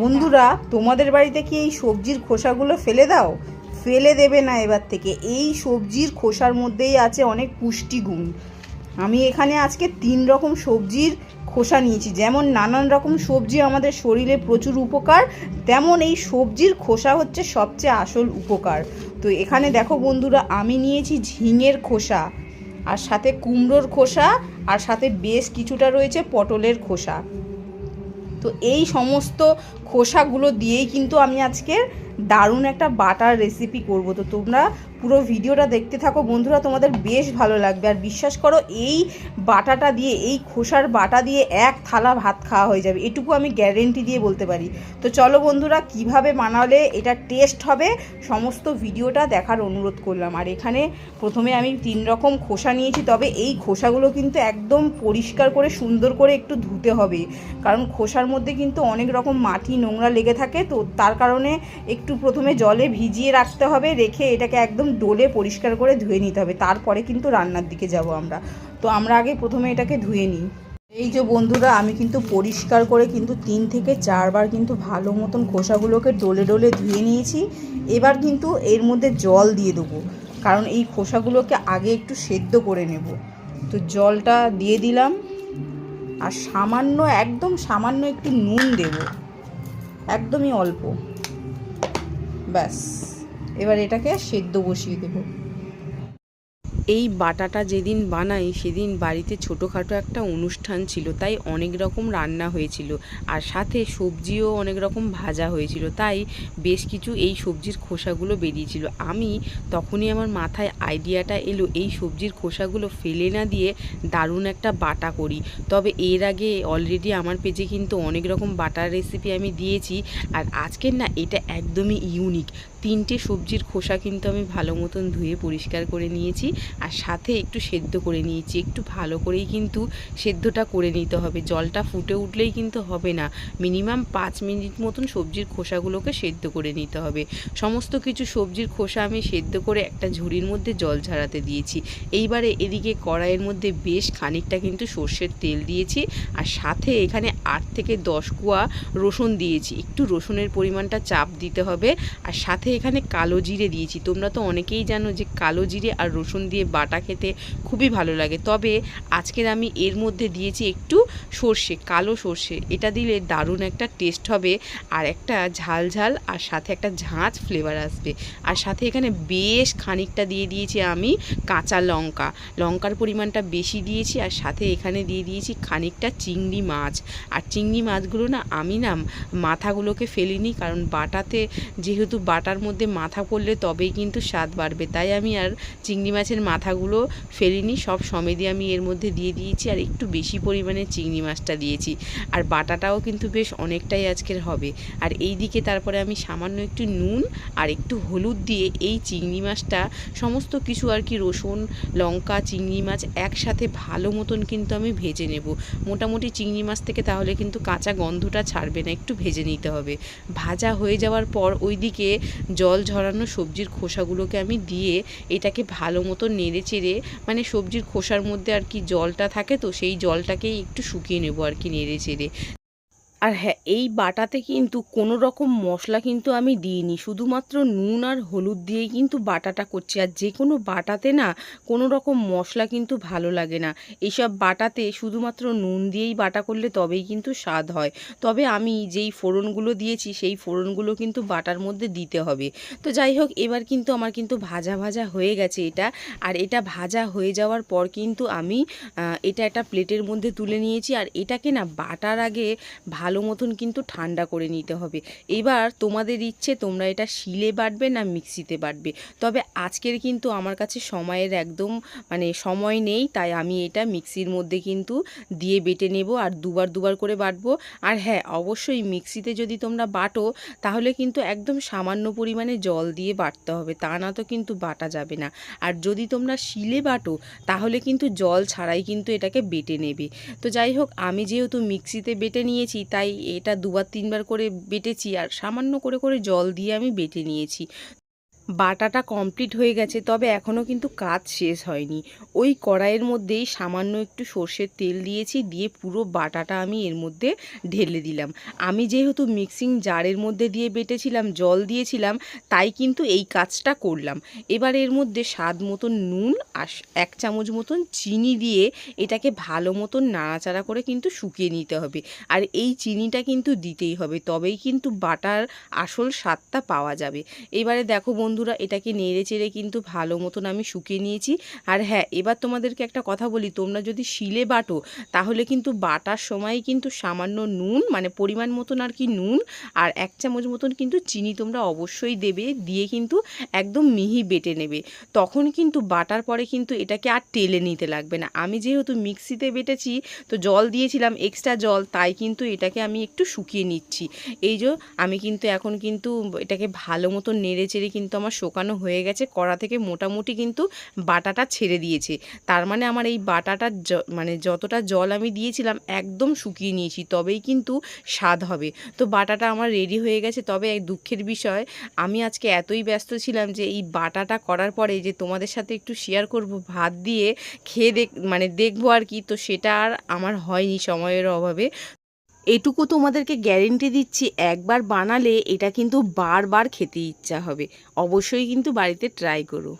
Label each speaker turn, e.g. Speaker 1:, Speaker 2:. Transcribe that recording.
Speaker 1: বন্ধুরা, তোমাদের বাড়িতে কি এই সবজির খোসাগুলো ফেলে দাও? ফেলে দেবে না এবার থেকে। এই সবজির খোসার মধ্যেই আছে অনেক পুষ্টিগুণ আমি এখানে আজকে তিন রকম সবজির খোসা নিয়েছি। যেমন নানান রকম সবজি আমাদের শরীরে প্রচুর উপকার, তেমন এই সবজির খোসা হচ্ছে সবচেয়ে আসল উপকার। তো এখানে দেখো বন্ধুরা, আমি নিয়েছি ঝিঙের খোসা, আর সাথে কুমড়োর খোসা, আর সাথে বেশ কিছুটা রয়েছে পটলের খোসা। তো এই সমস্ত খোসাগুলো দিয়েই কিন্তু আমি আজকে দারুণ একটা বাটার রেসিপি করব। তো তোমরা পুরো ভিডিওটা দেখতে থাকো। বন্ধুরা, তোমাদের বেশ ভালো লাগবে। আর বিশ্বাস করো, এই বাটাটা দিয়ে, এই খোসার বাটা দিয়ে এক থালা ভাত খাওয়া হয়ে যাবে। এটুকু আমি গ্যারেন্টি দিয়ে বলতে পারি। তো চলো বন্ধুরা, কীভাবে বানালে এটা টেস্ট হবে, সমস্ত ভিডিওটা দেখার অনুরোধ করলাম। আর এখানে প্রথমে আমি তিন রকম খোসা নিয়েছি, তবে এই খোসাগুলো কিন্তু একদম পরিষ্কার করে, সুন্দর করে একটু ধুতে হবে। কারণ খোসার মধ্যে কিন্তু অনেক রকম মাটি নোংরা লেগে থাকে, তো তার কারণে একটু প্রথমে জলে ভিজিয়ে রাখতে হবে, রেখে এটাকে একদম ডোলে পরিষ্কার করে ধুয়ে নিতে হবে, তারপরে কিন্তু রান্নার দিকে যাব আমরা। তো আমরা আগে প্রথমে এটাকে ধুয়ে নিই। এই যে বন্ধুরা, আমি কিন্তু পরিষ্কার করে কিন্তু তিন থেকে চারবার কিন্তু ভালো মতন খোসাগুলোকে ডোলে ডোলে ধুয়ে নিয়েছি। এবার কিন্তু এর মধ্যে জল দিয়ে দেবো, কারণ এই খোসাগুলোকে আগে একটু সেদ্ধ করে নেব। তো জলটা দিয়ে দিলাম, আর সামান্য, একদম সামান্য একটু নুন দেব। একদমই অল্প। ব্যাস। এবার এটাকে সেদ্ধ বসিয়ে দেবো।
Speaker 2: এই বাটাটা যেদিন বানাই, সেদিন বাড়িতে ছোটোখাটো একটা অনুষ্ঠান ছিল, তাই অনেক রকম রান্না হয়েছিল। আর সাথে সবজিও অনেক রকম ভাজা হয়েছিল, তাই বেশ কিছু এই সবজির খোসাগুলো বেরিয়েছিল। আমি তখনই আমার মাথায় আইডিয়াটা এলো, এই সবজির খোসাগুলো ফেলে না দিয়ে দারুণ একটা বাটা করি। তবে এর আগে অলরেডি আমার পেজে কিন্তু অনেক রকম বাটার রেসিপি আমি দিয়েছি, আর আজকের না, এটা একদমই ইউনিক তিনটে সবজির খোসা কিন্তু আমি ভালো মতন ধুয়ে পরিষ্কার করে নিয়েছি আর সাথে একটু সেদ্ধ করে নিয়েছি। একটু ভালো করেই কিন্তু সেদ্ধটা করে নিতে হবে। জলটা ফুটে উঠলেই কিন্তু হবে না। মিনিমাম পাঁচ মিনিট মতন সবজির খোসাগুলোকে সেদ্ধ করে নিতে হবে। সমস্ত কিছু সবজির খোসা আমি সেদ্ধ করে একটা ঝুড়ির মধ্যে জল ঝরাতে দিয়েছি। এইবারে এদিকে কড়াইয়ের মধ্যে বেশ খানিকটা কিন্তু সর্ষের তেল দিয়েছি আর সাথে এখানে আট থেকে দশ কুয়া রসুন দিয়েছি। একটু রসুনের পরিমাণটা চাপ দিতে হবে আর সাথে এখানে কালো জিরে দিয়েছি। তোমরা তো অনেকেই জানো যে কালো জিরে আর রসুন দিয়ে বাটা খেতে খুবই ভালো লাগে। তবে আজকের আমি এর মধ্যে দিয়েছি একটু সর্ষে, কালো সর্ষে। এটা দিলে দারুণ একটা টেস্ট হবে আর একটা ঝাল ঝাল আর সাথে একটা ঝাঁঝ ফ্লেভার আসবে। আর সাথে এখানে বেশ খানিকটা দিয়ে দিয়েছি আমি কাঁচা লঙ্কা। লঙ্কার পরিমাণটা বেশি দিয়েছি আর সাথে এখানে দিয়ে দিয়েছি খানিকটা চিংড়ি মাছ। আর চিংড়ি মাছগুলো না আমি না মাথাগুলোকে ফেলিনি কারণ বাটাতে যেহেতু বাটার মধ্যে মাথা পড়লে তবেই কিন্তু স্বাদ বাড়বে। তাই আমি আর চিংড়ি মাছের মাথাগুলো ফেলিনি, সব সমেদে আমি এর মধ্যে দিয়ে দিয়েছি আর একটু বেশি পরিমাণে চিংড়ি মাছটা দিয়েছি। আর বাটাটাও কিন্তু বেশ অনেকটাই আজকের হবে। আর এই দিকে তারপরে আমি সামান্য একটু নুন আর একটু হলুদ দিয়ে এই চিংড়ি মাছটা, সমস্ত কিছু আর কি রসুন, লঙ্কা, চিংড়ি মাছ একসাথে ভালো মতন কিন্তু আমি ভেজে নেব। মোটামুটি চিংড়ি মাছ থেকে তাহলে কিন্তু কাঁচা গন্ধটা ছাড়বে না, একটু ভেজে নিতে হবে। ভাজা হয়ে যাওয়ার পর ওইদিকে জল ঝরানো সবজির খোসাগুলোকে আমি দিয়ে এটাকে ভালো মতো নেড়ে চেড়ে মানে সবজির খোসার মধ্যে আর কি জলটা থাকে তো সেই জলটাকেই একটু শুকিয়ে নেব আর কি নেড়ে চেড়ে। আর হ্যাঁ এই বাটাতে কিন্তু কোনো রকম মশলা কিন্তু আমি দিইনি। শুধুমাত্র নুন আর হলুদ দিয়েই কিন্তু বাটাটা করছি। আর যে কোনো বাটাতে না কোনো রকম মশলা কিন্তু ভালো লাগে না। এইসব বাটাতে শুধুমাত্র নুন দিয়েই বাটা করলে তবেই কিন্তু স্বাদ হয়। তবে আমি যেই ফোড়নগুলো দিয়েছি, সেই ফোড়নগুলো কিন্তু বাটার মধ্যে দিতে হবে। তো যাই হোক, এবার কিন্তু আমার কিন্তু ভাজা ভাজা হয়ে গেছে এটা। আর এটা ভাজা হয়ে যাওয়ার পর কিন্তু আমি এটা একটা প্লেটের মধ্যে তুলে নিয়েছি। আর এটাকে না বাটার আগে ভালো মতন কিন্তু ঠান্ডা করে নিতে হবে। এবার তোমাদের ইচ্ছে, তোমরা এটা শিলে বাটবে না মিক্সিতে বাটবে। তবে আজকের কিন্তু আমার কাছে সময়ের একদম মানে সময় নেই, তাই আমি এটা মিক্সির মধ্যে কিন্তু দিয়ে বেটে নেব আর দুবার দুবার করে বাটবো। আর হ্যাঁ অবশ্যই মিক্সিতে যদি তোমরা বাটো, তাহলে কিন্তু একদম সামান্য পরিমাণে জল দিয়ে বাটতে হবে, তা না তো কিন্তু বাটা যাবে না। আর যদি তোমরা শিলে বাটো, তাহলে কিন্তু জল ছাড়াই কিন্তু এটাকে বেটে নেবে। তো যাই হোক, আমি যেহেতু মিক্সিতে বেটে নিয়েছি, তাই এটা দুবার তিনবার করে বেটেছি আর সামান্য করে করে জল দিয়ে আমি বেটে নিয়েছি। বাটাটা কমপ্লিট হয়ে গেছে, তবে এখনও কিন্তু কাজ শেষ হয়নি। ওই কড়াইয়ের মধ্যেই সামান্য একটু সর্ষের তেল দিয়েছি, দিয়ে পুরো বাটাটা আমি এর মধ্যে ঢেলে দিলাম। আমি যেহেতু মিক্সিং জারের মধ্যে দিয়ে বেটেছিলাম, জল দিয়েছিলাম, তাই কিন্তু এই কাজটা করলাম। এবার এর মধ্যে স্বাদ মতন নুন আর এক চামচ মতন চিনি দিয়ে এটাকে ভালো মতন নাড়াচাড়া করে কিন্তু শুকিয়ে নিতে হবে। আর এই চিনিটা কিন্তু দিতেই হবে, তবেই কিন্তু বাটার আসল স্বাদটা পাওয়া যাবে। এবারে দেখো বন্ধুরা, এটাকে নেড়ে চেড়ে কিন্তু ভালো মতন আমি শুকিয়ে নিয়েছি। আর হ্যাঁ এবার তোমাদেরকে একটা কথা বলি, তোমরা যদি শিলে বাটো, তাহলে কিন্তু বাটার সময় কিন্তু সামান্য নুন মানে পরিমাণ মতন আর কি নুন আর এক চামচ মতন কিন্তু চিনি তোমরা অবশ্যই দেবে, দিয়ে কিন্তু একদম মিহি বেটে নেবে। তখন কিন্তু বাটার পরে কিন্তু এটাকে আর টেলে নিতে লাগবে না। আমি যেহেতু মিক্সিতে বেটেছি, তো জল দিয়েছিলাম, এক্সট্রা জল, তাই কিন্তু এটাকে আমি একটু শুকিয়ে নিচ্ছি। এই যে, আমি কিন্তু এখন কিন্তু এটাকে ভালো মতো নেড়ে চেড়ে কিন্তু আমার শোকানো হয়ে গেছে, কড়া থেকে মোটামুটি কিন্তু বাটাটা ছেড়ে দিয়েছে। তার মানে আমার এই বাটাটার জ- মানে যতটা জল আমি দিয়েছিলাম একদম শুকিয়ে নিয়েছি, তবেই কিন্তু স্বাদ হবে। তো বাটাটা আমার রেডি হয়ে গেছে, তবে এক দুঃখের বিষয়, আমি আজকে এতই ব্যস্ত ছিলাম যে এই বাটাটা করার পরে যে তোমাদের সাথে একটু শেয়ার করব, ভাত দিয়ে খেয়ে দেখ মানে দেখব আর কি, তো সেটা আর আমার হয়নি সময়ের অভাবে। এটুকু তোমাদেরকে গ্যারেন্টি দিচ্ছি, একবার বানালে এটা কিন্তু বারবার খেতে ইচ্ছা হবে। অবশ্যই কিন্তু বাড়িতে ট্রাই করো।